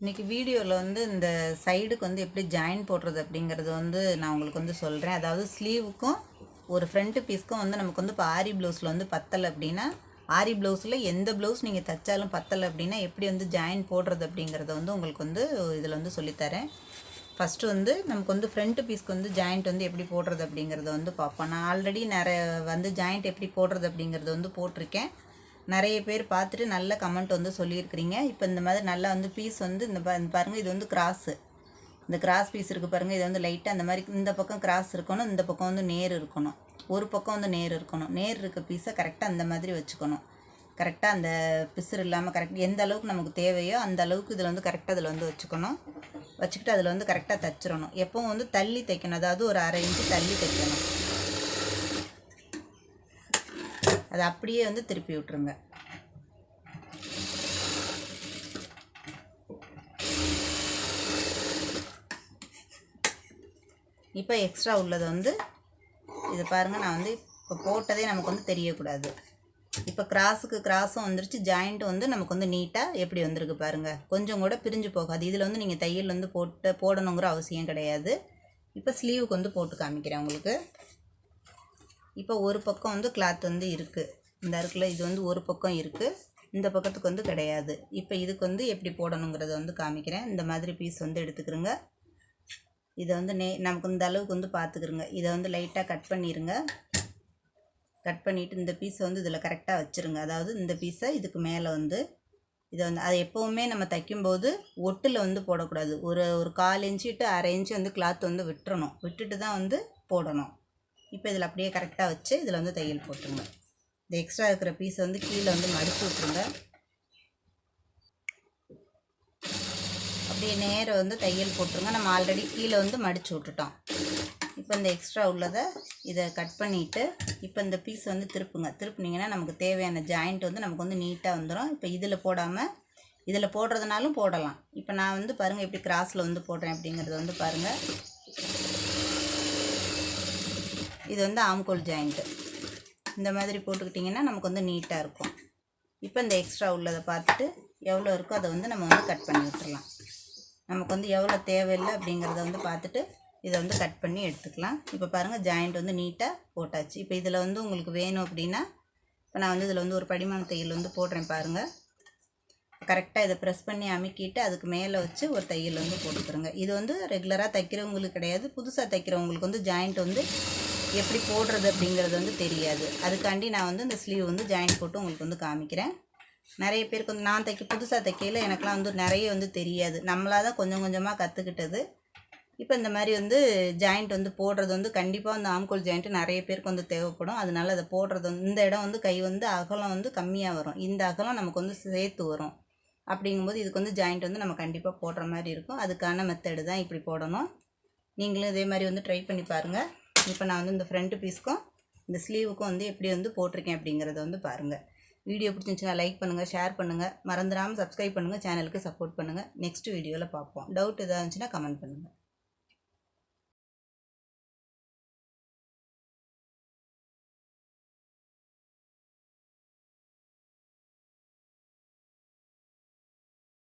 இன்றைக்கி வீடியோவில் வந்து இந்த சைடுக்கு வந்து எப்படி ஜாயின் போடுறது அப்படிங்கிறது வந்து நான் உங்களுக்கு வந்து சொல்கிறேன் அதாவது ஸ்லீவுக்கும் ஒரு ஃப்ரண்ட்டு பீஸ்க்கும் வந்து நமக்கு வந்து இப்போ ஆரி ப்ளவுஸில் வந்து பத்தலை அப்படின்னா ஆரி ப்ளவுஸில் எந்த ப்ளவுஸ் நீங்கள் தைச்சாலும் பத்தலை அப்படின்னா எப்படி வந்து ஜாயின் போடுறது அப்படிங்கிறத வந்து உங்களுக்கு வந்து இதில் வந்து சொல்லித்தரேன் ஃபஸ்ட்டு வந்து நமக்கு வந்து ஃப்ரண்ட் பீஸ்க்கு வந்து ஜாயிண்ட் வந்து எப்படி போடுறது அப்படிங்கிறத வந்து பார்ப்போம். நான் ஆல்ரெடி நிறைய வந்து ஜாயிண்ட் எப்படி போடுறது அப்படிங்கிறத வந்து போட்டிருக்கேன். நிறைய பேர் பார்த்துட்டு நல்ல கமெண்ட் வந்து சொல்லியிருக்கிறீங்க. இப்போ இந்த மாதிரி நல்லா வந்து பீஸ் வந்து இந்த பாருங்கள் இது வந்து கிராஸு இந்த கிராஸ் பீஸ் இருக்குது பாருங்கள் இது வந்து லைட்டாக அந்த மாதிரி இந்த பக்கம் கிராஸ் இருக்கணும் இந்த பக்கம் வந்து நேர் இருக்கணும். ஒரு பக்கம் வந்து நேர் இருக்கணும். நேர் இருக்க பீஸை கரெக்டாக அந்த மாதிரி வச்சுக்கணும். கரெக்டாக அந்த பிசுறு இல்லாமல் கரெக்ட் எந்த அளவுக்கு நமக்கு தேவையோ அந்த அளவுக்கு இதில் வந்து கரெக்டாக அதில் வந்து வச்சுக்கணும். வச்சுக்கிட்டு அதில் வந்து கரெக்டாக தைச்சிடணும். எப்பவும் வந்து தள்ளி தைக்கணும். அதாவது ஒரு அரை இன்ச்சு தள்ளி தைக்கணும். அதை அப்படியே வந்து திருப்பி விட்டுருங்க. இப்போ எக்ஸ்ட்ரா உள்ளது வந்து இது பாருங்கள் நான் வந்து இப்போ போட்டதே நமக்கு வந்து தெரியக்கூடாது. இப்போ கிராஸுக்கு கிராஸும் வந்துருச்சு ஜாயிண்ட் வந்து நமக்கு வந்து நீட்டாக எப்படி வந்திருக்கு பாருங்கள் கொஞ்சம் கூட பிரிஞ்சு போகாது. இதில் வந்து நீங்கள் தையல் வந்து போட்டு போடணுங்கிற அவசியம் கிடையாது. இப்போ ஸ்லீவுக்கு வந்து போட்டு காமிக்கிறேன் உங்களுக்கு. இப்போ ஒரு பக்கம் வந்து கிளாத் வந்து இருக்குது இந்த அருக்கில் இது வந்து ஒரு பக்கம் இருக்குது இந்த பக்கத்துக்கு வந்து கிடையாது. இப்போ இதுக்கு வந்து எப்படி போடணுங்கிறத வந்து காமிக்கிறேன். இந்த மாதிரி பீஸ் வந்து எடுத்துக்கிறோங்க. இதை வந்து நே நமக்கு இந்த அளவுக்கு வந்து பார்த்துக்கிறோங்க இதை வந்து லைட்டாக கட் பண்ணிடுங்க கட் பண்ணிவிட்டு இந்த பீஸை வந்து இதில் கரெக்டாக வச்சுருங்க. அதாவது இந்த பீஸை இதுக்கு மேலே வந்து இதை வந்து அதை எப்போவுமே நம்ம தைக்கும்போது ஒட்டில் வந்து போடக்கூடாது. ஒரு ஒரு கால் இன்ச்சு டு அரை இன்ச்சு வந்து கிளாத் வந்து விட்டுறணும். விட்டுட்டு தான் வந்து போடணும். இப்போ இதில் அப்படியே கரெக்டாக வச்சு இதில் வந்து தையல் போட்டுருங்க. இந்த எக்ஸ்ட்ரா இருக்கிற பீஸை வந்து கீழே வந்து மடித்து விட்ருங்க அப்படியே நேரம் வந்து தையல் போட்டுருங்க. நம்ம ஆல்ரெடி கீழே வந்து மடித்து விட்டுட்டோம். இப்போ இந்த எக்ஸ்ட்ரா உள்ளதை இதை கட் பண்ணிவிட்டு இப்போ இந்த பீஸ் வந்து திருப்புங்க. திருப்புனீங்கன்னா நமக்கு தேவையான ஜாயிண்ட் வந்து நமக்கு வந்து நீட்டாக வந்துடும் இப்போ இதில் போடாமல் இதில் போடுறதுனாலும் போடலாம். இப்போ நான் வந்து பாருங்கள் எப்படி கிராஸில் வந்து போடுறேன் அப்படிங்கிறத வந்து பாருங்கள் இது வந்து ஆம்கோல் ஜாயிண்ட்டு இந்த மாதிரி போட்டுக்கிட்டிங்கன்னா நமக்கு வந்து நீட்டாக இருக்கும். இப்போ இந்த எக்ஸ்ட்ரா உள்ளதை பார்த்துட்டு எவ்வளோ இருக்கோ அதை வந்து நம்ம வந்து கட் பண்ணி விட்டுடலாம் நமக்கு வந்து எவ்வளோ தேவையில்லை அப்படிங்கிறத வந்து பார்த்துட்டு இதை வந்து கட் பண்ணி எடுத்துக்கலாம். இப்போ பாருங்கள் ஜாயிண்ட் வந்து நீட்டாக போட்டாச்சு. இப்போ இதில் வந்து உங்களுக்கு வேணும் அப்படின்னா இப்போ நான் வந்து இதில் வந்து ஒரு படிமான தையல் வந்து போடுறேன் பாருங்கள் கரெக்டாக இதை ப்ரெஸ் பண்ணி அமுக்கிட்டு அதுக்கு மேலே வச்சு ஒரு தையல் வந்து போட்டுக்கிறோங்க. இது வந்து ரெகுலராக தைக்கிறவங்களுக்கு கிடையாது. புதுசாக தைக்கிறவங்களுக்கு வந்து ஜாயிண்ட் வந்து எப்படி போடுறது அப்படிங்கிறது வந்து தெரியாது. அதுக்காண்டி நான் வந்து இந்த ஸ்லீவ் வந்து ஜாயிண்ட் போட்டு உங்களுக்கு வந்து காமிக்கிறேன். நிறைய பேருக்கு வந்து நான் தைக்க புதுசாக தைக்கையில் எனக்குலாம் வந்து நிறைய வந்து தெரியாது. நம்மளாக தான் கொஞ்சம் கொஞ்சமாக கற்றுக்கிட்டது இப்போ இந்த மாதிரி வந்து ஜாயிண்ட் வந்து போடுறது வந்து கண்டிப்பாக அந்த ஆம்கோல் ஜாயிண்ட்டு நிறைய பேருக்கு வந்து தேவைப்படும். அதனால அதை போடுறது வந்து இந்த இடம் வந்து கை வந்து அகலம் வந்து கம்மியாக வரும். இந்த அகலம் நமக்கு வந்து சேர்த்து வரும். அப்படிங்கும்போது இதுக்கு வந்து ஜாயிண்ட் வந்து நம்ம கண்டிப்பாக போடுற மாதிரி இருக்கும். அதுக்கான மெத்தடு தான் இப்படி போடணும். நீங்களும் இதே மாதிரி வந்து ட்ரை பண்ணி பாருங்கள் இப்போ நான் வந்து இந்த ஃப்ரண்ட் பீஸ்க்கும் இந்த ஸ்லீவுக்கும் வந்து எப்படி வந்து போட்டிருக்கேன் அப்படிங்கிறத வந்து பாருங்கள் வீடியோ பிடிச்சிருந்துச்சுன்னா லைக் பண்ணுங்கள் ஷேர் பண்ணுங்கள் மறந்துடாமல் சப்ஸ்கிரைப் பண்ணுங்கள் சேனலுக்கு சப்போர்ட் பண்ணுங்கள் நெக்ஸ்ட் வீடியோவில் பார்ப்போம். டவுட் எதாவது இருந்துச்சுன்னா கமெண்ட் பண்ணுங்கள்